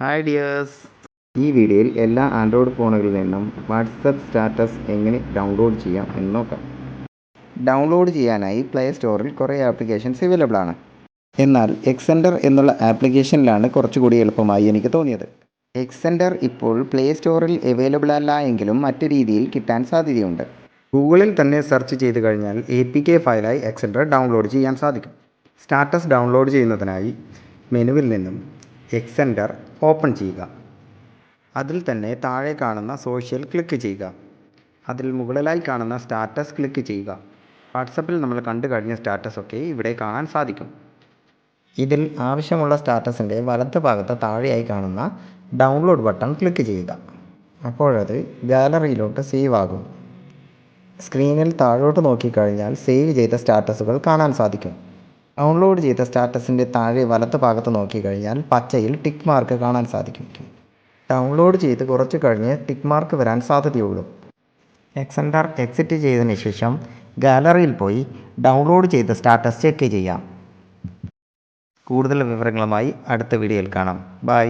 Hi dears ഈ വീഡിയോയിൽ എല്ലാ ആൻഡ്രോയിഡ് ഫോണുകളിൽ നിന്നും വാട്സപ്പ് സ്റ്റാറ്റസ് എങ്ങനെ ഡൗൺലോഡ് ചെയ്യാം എന്ന് നോക്കാം. ഡൗൺലോഡ് ചെയ്യാനായി പ്ലേ സ്റ്റോറിൽ കുറേ ആപ്ലിക്കേഷൻസ് അവൈലബിൾ ആണ്. എന്നാൽ എക്സെൻഡർ എന്നുള്ള ആപ്ലിക്കേഷനിലാണ് കുറച്ചുകൂടി എളുപ്പമായി എനിക്ക് തോന്നിയത്. എക്സെൻഡർ ഇപ്പോൾ പ്ലേ സ്റ്റോറിൽ അവൈലബിൾ അല്ല എങ്കിലും മറ്റു രീതിയിൽ കിട്ടാൻ സാധ്യതയുണ്ട്. ഗൂഗിളിൽ തന്നെ സെർച്ച് ചെയ്ത് കഴിഞ്ഞാൽ എ പി കെ ഫയലായി എക്സെൻഡർ ഡൗൺലോഡ് ചെയ്യാൻ സാധിക്കും. സ്റ്റാറ്റസ് ഡൗൺലോഡ് ചെയ്യുന്നതിനായി മെനുവിൽ നിന്നും എക്സെൻഡർ ഓപ്പൺ ചെയ്യുക. അതിൽ തന്നെ താഴെ കാണുന്ന സോഷ്യൽ ക്ലിക്ക് ചെയ്യുക. അതിൽ മുകളിലായി കാണുന്ന സ്റ്റാറ്റസ് ക്ലിക്ക് ചെയ്യുക. വാട്സപ്പിൽ നമ്മൾ കണ്ടു കഴിഞ്ഞ സ്റ്റാറ്റസൊക്കെ ഇവിടെ കാണാൻ സാധിക്കും. ഇതിൽ ആവശ്യമുള്ള സ്റ്റാറ്റസിന്റെ വലത്ത് ഭാഗത്ത് താഴെയായി കാണുന്ന ഡൗൺലോഡ് ബട്ടൺ ക്ലിക്ക് ചെയ്യുക. അപ്പോഴത് ഗാലറിയിലോട്ട് സേവ് ആകും. സ്ക്രീനിൽ താഴോട്ട് നോക്കിക്കഴിഞ്ഞാൽ സേവ് ചെയ്ത സ്റ്റാറ്റസുകൾ കാണാൻ സാധിക്കും. ഡൗൺലോഡ് ചെയ്ത സ്റ്റാറ്റസിന്റെ താഴെ വലത്ത് ഭാഗത്ത് നോക്കിക്കഴിഞ്ഞാൽ പച്ചയിൽ ടിക്ക് മാർക്ക് കാണാൻ സാധിക്കും. ഡൗൺലോഡ് ചെയ്ത് കുറച്ച് കഴിഞ്ഞ് ടിക്ക് മാർക്ക് വരാൻ സാധ്യതയുള്ളൂ. എക്സൻഡർ എക്സിറ്റ് ചെയ്തതിന് ശേഷം ഗാലറിയിൽ പോയി ഡൗൺലോഡ് ചെയ്ത സ്റ്റാറ്റസ് ചെക്ക് ചെയ്യാം. കൂടുതൽ വിവരങ്ങളുമായി അടുത്ത വീഡിയോയിൽ കാണാം. ബൈ